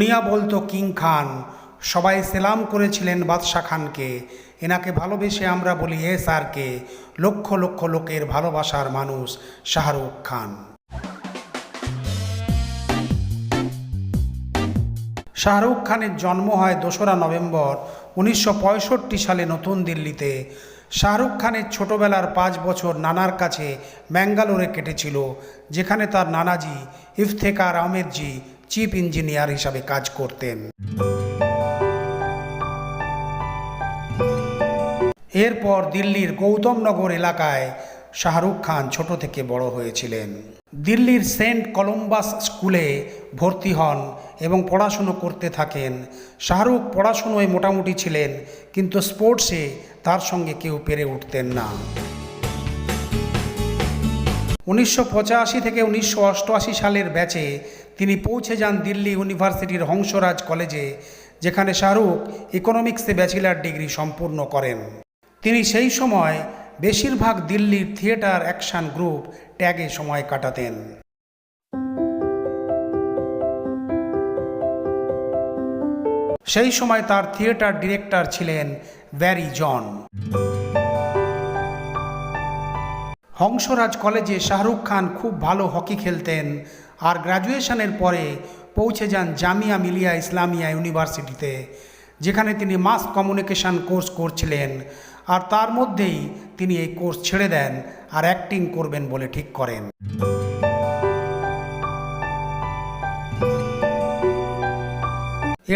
দুনিয়া বলতো কিং খান, সবাই সেলাম করেছিলেন বাদশাহ খানকে। এনাকে ভালোবেসে আমরা বলি, এ স্যারকে, লক্ষ লক্ষ লোকের ভালোবাসার মানুষ শাহরুখ খান। শাহরুখ খানের জন্ম হয় দোসরা নভেম্বর উনিশশো পঁয়ষট্টি সালে নতুন দিল্লিতে। শাহরুখ খানের ছোটবেলার পাঁচ বছর নানার কাছে ম্যাঙ্গালোরে কেটেছিল, যেখানে তার নানাজি ইফতেকার আহমেদজি চিফ ইঞ্জিনিয়ার হিসাবে কাজ করতেন। এরপর দিল্লির গৌতমনগর এলাকায় শাহরুখ খান ছোট থেকে বড় হয়েছিলেন। দিল্লির সেন্ট কলম্বাস স্কুলে ভর্তি হন এবং পড়াশুনো করতে থাকেন। শাহরুখ পড়াশুনোয় মোটামুটি ছিলেন, কিন্তু স্পোর্টসে তার সঙ্গে কেউ পেরে উঠতেন না। উনিশশো পঁচাশি থেকে উনিশশো অষ্টআশি সালের ব্যাচে তিনি পৌঁছে যান দিল্লি ইউনিভার্সিটির হংসরাজ কলেজে, যেখানে শাহরুখ ইকোনমিক্সে ব্যাচেলার ডিগ্রি সম্পূর্ণ করেন। তিনি সেই সময় বেশিরভাগ দিল্লির থিয়েটার অ্যাকশন গ্রুপ ট্যাগে সময় কাটাতেন। সেই সময় তার থিয়েটার ডিরেক্টর ছিলেন ব্যারি জন। হংসরাজ কলেজে শাহরুখ খান খুব ভালো হকি খেলতেন আর গ্র্যাজুয়েশনের পরে পৌঁছে যান জামিয়া মিলিয়া ইসলামিয়া ইউনিভার্সিটিতে, যেখানে তিনি মাস কমিউনিকেশন কোর্স করছিলেন আর তার মধ্যেই তিনি এই কোর্স ছেড়ে দেন আর অ্যাক্টিং করবেন বলে ঠিক করেন।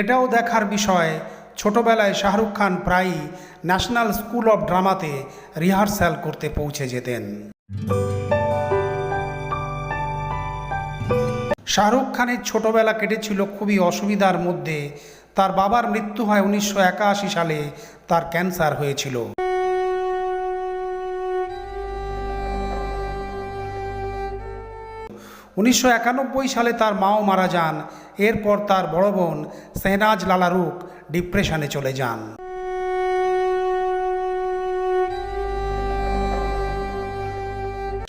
এটাও দেখার বিষয়, ছোটবেলায় শাহরুখ খান প্রায়ই ন্যাশনাল স্কুল অফ ড্রামাতে রিহার্সাল করতে পৌঁছে যেতেন। শাহরুখ খানের ছোটবেলা কেটেছিল খুবই অসুবিধার মধ্যে। তার বাবার মৃত্যু হয় উনিশশো একাশি সালে, তার ক্যান্সার হয়েছিল। উনিশশো একানব্বই সালে তার মাও মারা যান। এরপর তার বড় বোন সেনাজ লালারুক ডিপ্রেশনে চলে যান।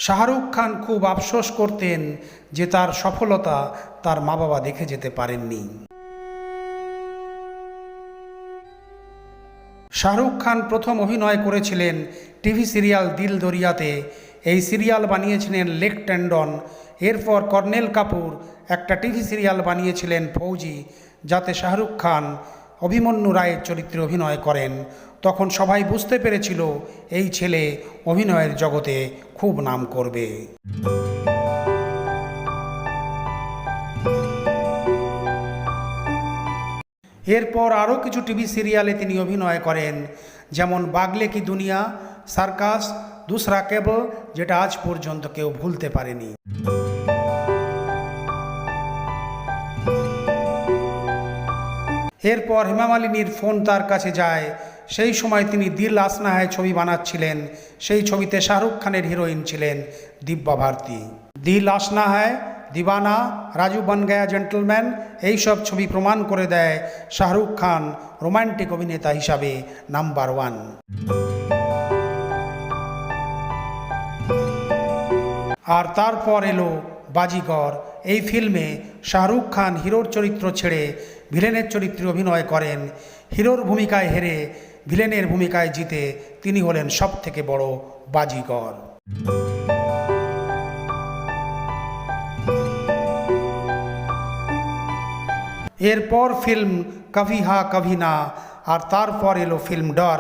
শাহরুখ খান খুব আফসোস করতেন যে তার সফলতা তার মা বাবা দেখে যেতে পারেননি। শাহরুখ খান প্রথম অভিনয় করেছিলেন টিভি সিরিয়াল দিল দরিয়াতে। এই সিরিয়াল বানিয়েছিলেন লেক ট্যান্ডন এরপর কর্নেল কাপুর একটা টিভি সিরিয়াল বানিয়েছিলেন ফৌজি, যাতে শাহরুখ খান অভিমন্যু রায়ের চরিত্রে অভিনয় করেন। তখন সবাই বুঝতে পেরেছিল, এই ছেলে অভিনয়ের জগতে খুব নাম করবে। এরপর আরও কিছু টিভি সিরিয়ালে তিনি অভিনয় করেন, যেমন বাগলে কি দুনিয়া, সার্কাস, দুসরা কেবল, যেটা আজ পর্যন্ত কেউ ভুলতে পারেনি। এরপর হেমা মালিনীর ফোন তার কাছে যায়। সেই সময় তিনি দিল আসনাহায় ছবি বানাচ্ছিলেন। সেই ছবিতে শাহরুখ খানের হিরোইন ছিলেন দিব্যা ভারতী। দিল আসনাহায় দিবানা, রাজু বন গয়া জেন্টলম্যান এইসব ছবি প্রমাণ করে দেয় শাহরুখ খান রোমান্টিক অভিনেতা হিসাবে নাম্বার ওয়ান। আর তারপর এলো বাজিগর। এই ফিল্মে শাহরুখ খান হিরোর চরিত্র ছেড়ে ভিলেনের চরিত্রে অভিনয় করেন। হিরোর ভূমিকায় হেরে ভিলেনের ভূমিকায় জিতে তিনি হলেন সব থেকে বড় বাজিগর। এরপর ফিল্ম কভি হা কভি না, আর তারপর এলো ফিল্ম ডর।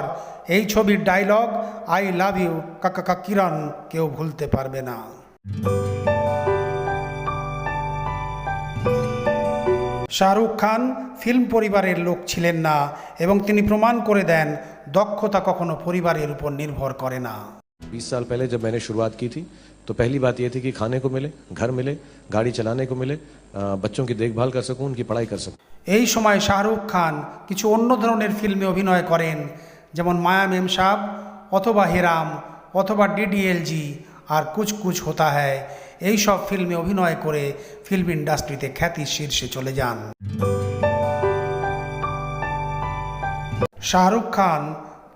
এই ছবির ডায়লগ, আই লাভ ইউ কাকা, কিরণ, কেউ ভুলতে পারবে না। শাহরুখ খান ফিল্ম পরিবারের লোক ছিলেন না এবং তিনি প্রমাণ করে দেন দক্ষতা কখনো পরিবারের উপর নির্ভর করে না बीस साल पहले जब मैंने शुरुआत की थी तो पहली बात यह थी कि खाने को मिले घर मिले गाड़ी चलाने को मिले अ, बच्चों की देखभाल कर सकूं उनकी पढ़ाई कर सकूं এই সময় শাহরুখ খান কিছু অন্য ধরনের ফিল্মে অভিনয় করেন যেমন মায়া মেম সাহ অথবা হেরাম অথবা ডিডিএলজি আর কুচ কুচ হোতা হ্যায় এই সব ফিল্মে অভিনয় করে ফিল্ম ইন্ডাস্ট্রিতে খ্যাতির শীর্ষে চলে যান শাহরুখ খান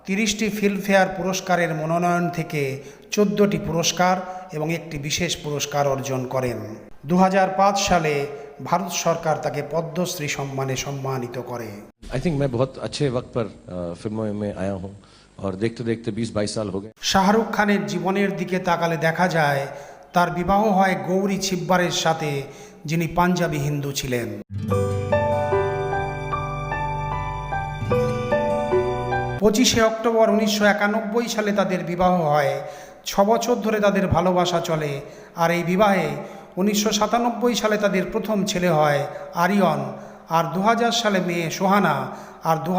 তিরিশটি ফিল্মফেয়ার পুরস্কারের মনোনয়ন থেকে চোদ্দোটি পুরস্কার এবং একটি বিশেষ পুরস্কার অর্জন করেন দু সালে ভারত সরকার তাকে পদ্মশ্রী সম্মানে সম্মানিত করে आई थिंक मैं बहुत अच्छे वक्त पर अ, फिल्मों में आया हूँ और देखते देखते 20-22 साल हो गए শাহরুখ খানের জীবনের দিকে তাকালে দেখা যায় তার বিবাহ হয় গৌরী ছিব্বারের সাথে যিনি পাঞ্জাবি হিন্দু ছিলেন পঁচিশে অক্টোবর উনিশশো একানব্বই সালে তাদের বিবাহ হয় ছ বছর ধরে তাদের ভালোবাসা চলে আর এই বিবাহে উনিশশো সাতানব্বই সালে তাদের প্রথম ছেলে হয় আরিয়ন আর দু সালে মেয়ে সোহানা আর দু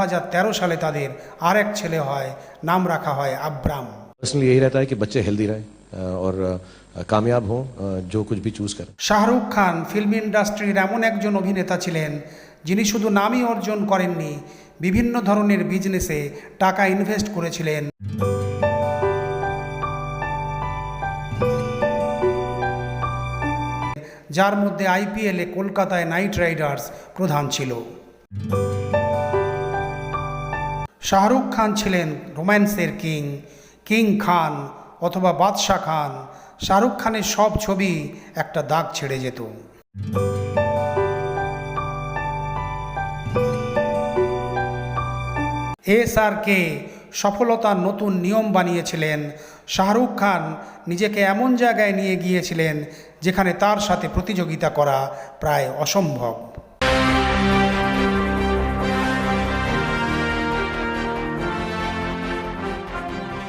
সালে তাদের আর এক ছেলে হয় নাম রাখা হয় আব্রাম पर्सनली यही रहता है कि बच्चे हेल्दी रहें अ, और কামিয়াব হোঁ জো কুছ ভি চুজ করেন শাহরুখ খান ফিল্ম ইন্ডাস্ট্রির এমন একজন অভিনেতা ছিলেন, যিনি শুধু নামই অর্জন করেননি, বিভিন্ন ধরনের বিজনেসে টাকা ইনভেস্ট করেছিলেন। যার মধ্যে আইপিএলে কলকাতায় নাইট রাইডার্স প্রধান ছিল। শাহরুখ খান ছিলেন রোম্যান্সের কিং কিং খান অথবা বাদশাহ খান, শাহরুখ খানের সব ছবি একটা দাগ ছেড়ে যেত। এস আর কে সফলতার নতুন নিয়ম বানিয়েছিলেন। শাহরুখ খান নিজেকে এমন জায়গায় নিয়ে গিয়েছিলেন যেখানে তার সাথে প্রতিযোগিতা করা প্রায় অসম্ভব।